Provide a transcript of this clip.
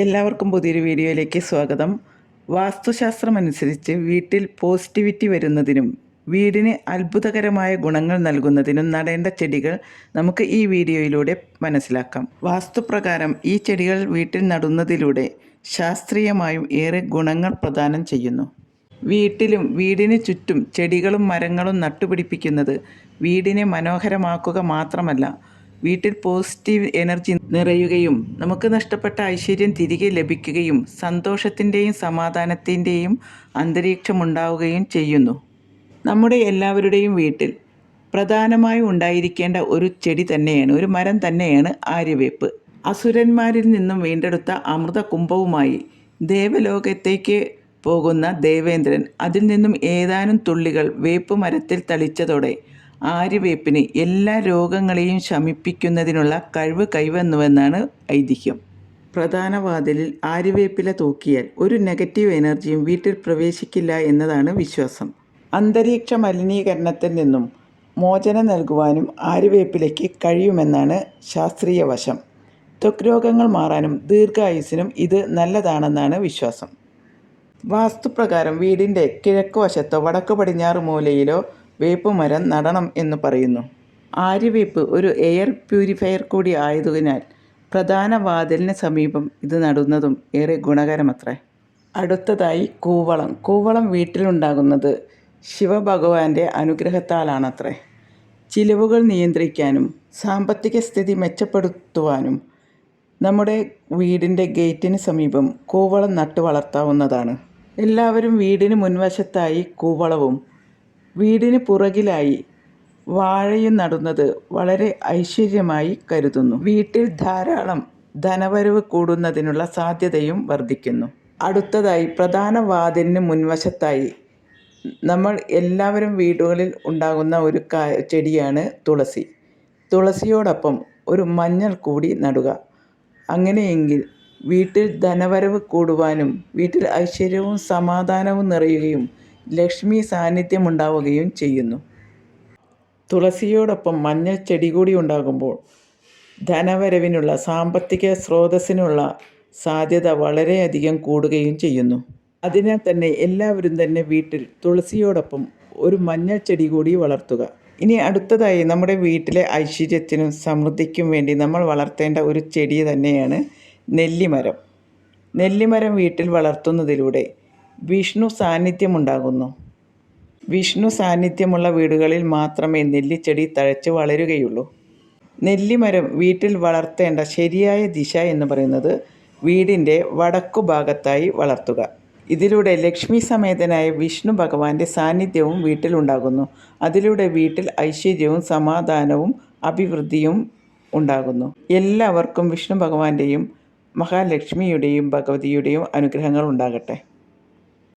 എല്ലാവർക്കും പുതിയൊരു വീഡിയോയിലേക്ക് സ്വാഗതം. വാസ്തുശാസ്ത്രമനുസരിച്ച് വീട്ടിൽ പോസിറ്റിവിറ്റി വരുന്നതിനും വീടിന് അത്ഭുതകരമായ ഗുണങ്ങൾ നൽകുന്നതിനും നടേണ്ട ചെടികൾ നമുക്ക് ഈ വീഡിയോയിലൂടെ മനസ്സിലാക്കാം. വാസ്തുപ്രകാരം ഈ ചെടികൾ വീട്ടിൽ നടുന്നതിലൂടെ ശാസ്ത്രീയമായും ഏറെ ഗുണങ്ങൾ പ്രദാനം ചെയ്യുന്നു. വീട്ടിലും വീടിന് ചുറ്റും ചെടികളും മരങ്ങളും നട്ടുപിടിപ്പിക്കുന്നത് വീടിനെ മനോഹരമാക്കുക മാത്രമല്ല വീട്ടിൽ പോസിറ്റീവ് എനർജി നിറയുകയും നമുക്ക് നഷ്ടപ്പെട്ട ഐശ്വര്യം തിരികെ ലഭിക്കുകയും സന്തോഷത്തിന്റെയും സമാധാനത്തിന്റെയും അന്തരീക്ഷമുണ്ടാവുകയും ചെയ്യുന്നു. നമ്മുടെ എല്ലാവരുടെയും വീട്ടിൽ പ്രധാനമായും ഉണ്ടായിരിക്കേണ്ട ഒരു ചെടി തന്നെയാണ് ഒരു മരം തന്നെയാണ് ആര്യവേപ്പ്. അസുരന്മാരിൽ നിന്നും വീണ്ടെടുത്ത അമൃത കുംഭവുമായി ദേവലോകത്തേക്ക് പോകുന്ന ദേവേന്ദ്രൻ അതിൽ നിന്നും ഏതാനും തുള്ളികൾ വേപ്പ് മരത്തിൽ തളിച്ചതോടെ ആര്യവേപ്പിന് എല്ലാ രോഗങ്ങളെയും ശമിപ്പിക്കുന്നതിനുള്ള കഴിവ് കൈവന്നുവെന്നാണ് ഐതിഹ്യം. പ്രധാന വാതിലിൽ ആര്യവേപ്പില തൂക്കിയാൽ ഒരു നെഗറ്റീവ് എനർജിയും വീട്ടിൽ പ്രവേശിക്കില്ല എന്നതാണ് വിശ്വാസം. അന്തരീക്ഷ മലിനീകരണത്തിൽ നിന്നും മോചനം നൽകുവാനും ആര്യവേപ്പിലയ്ക്ക് കഴിയുമെന്നാണ് ശാസ്ത്രീയ വശം. ത്വക് രോഗങ്ങൾ മാറാനും ദീർഘായുസിനും ഇത് നല്ലതാണെന്നാണ് വിശ്വാസം. വാസ്തുപ്രകാരം വീടിന്റെ കിഴക്ക് വശത്തോ വടക്ക് പടിഞ്ഞാറ് മൂലയിലോ വേപ്പ് മരം നടണം എന്ന് പറയുന്നു. ആര്യവേപ്പ് ഒരു എയർ പ്യൂരിഫയർ കൂടി ആയതിനാൽ പ്രധാന വാതിലിന് സമീപം ഇത് നടുന്നതും ഏറെ ഗുണകരമത്രേ. അടുത്തതായി കൂവളം. കൂവളം വീട്ടിലുണ്ടാകുന്നത് ശിവഭഗവാന്റെ അനുഗ്രഹത്താലാണത്രേ. ചിലവുകൾ നിയന്ത്രിക്കാനും സാമ്പത്തിക സ്ഥിതി മെച്ചപ്പെടുത്തുവാനും നമ്മുടെ വീടിന്റെ ഗേറ്റിന് സമീപം കൂവളം നട്ടു വളർത്താവുന്നതാണ് എല്ലാവരും വീടിന് മുൻവശത്തായി കൂവളവും വീടിന് പുറകിലായി വാഴയും നടുന്നത് വളരെ ഐശ്വര്യമായി കരുതുന്നു. വീട്ടിൽ ധാരാളം ധനവരവ് കൂടുന്നതിനുള്ള സാധ്യതയും വർദ്ധിക്കുന്നു. അടുത്തതായി പ്രധാന വാതിലിന് മുൻവശത്തായി നമ്മൾ എല്ലാവരും വീടുകളിൽ ഉണ്ടാകുന്ന ഒരു ചെടിയാണ് തുളസി. തുളസിയോടൊപ്പം ഒരു മഞ്ഞൾ കൂടി നടുക. അങ്ങനെയെങ്കിൽ വീട്ടിൽ ധനവരവ് കൂടുവാനും വീട്ടിൽ ഐശ്വര്യവും സമാധാനവും നിറയുകയും ലക്ഷ്മി സാന്നിധ്യമുണ്ടാവുകയും ചെയ്യുന്നു. തുളസിയോടൊപ്പം മഞ്ഞൾ ചെടി കൂടി ഉണ്ടാകുമ്പോൾ ധനവരവിനുള്ള സാമ്പത്തിക സ്രോതസ്സിനുള്ള സാധ്യത വളരെയധികം കൂടുകയും ചെയ്യുന്നു. അതിനാൽ തന്നെ എല്ലാവരും തന്നെ വീട്ടിൽ തുളസിയോടൊപ്പം ഒരു മഞ്ഞൾ ചെടി കൂടി വളർത്തുക. ഇനി അടുത്തതായി നമ്മുടെ വീട്ടിലെ ഐശ്വര്യത്തിനും സമൃദ്ധിക്കും വേണ്ടി നമ്മൾ വളർത്തേണ്ട ഒരു ചെടി തന്നെയാണ് നെല്ലിമരം. നെല്ലിമരം വീട്ടിൽ വളർത്തുന്നതിലൂടെ വിഷ്ണു സാന്നിധ്യമുണ്ടാകുന്നു. വിഷ്ണു സാന്നിധ്യമുള്ള വീടുകളിൽ മാത്രമേ നെല്ലിച്ചെടി തഴച്ച് വളരുകയുള്ളൂ. നെല്ലിമരം വീട്ടിൽ വളർത്തേണ്ട ശരിയായ ദിശ എന്ന് പറയുന്നത് വീടിന്റെ വടക്കു ഭാഗത്തായി വളർത്തുക. ഇതിലൂടെ ലക്ഷ്മി സമേതനായ വിഷ്ണു ഭഗവാന്റെ സാന്നിധ്യവും വീട്ടിലുണ്ടാകുന്നു അതിലൂടെ വീട്ടിൽ ഐശ്വര്യവും സമാധാനവും അഭിവൃദ്ധിയും ഉണ്ടാകുന്നു. എല്ലാവർക്കും വിഷ്ണു ഭഗവാന്റെയും മഹാലക്ഷ്മിയുടെയും ഭഗവതിയുടെയും അനുഗ്രഹങ്ങൾ ഉണ്ടാകട്ടെ.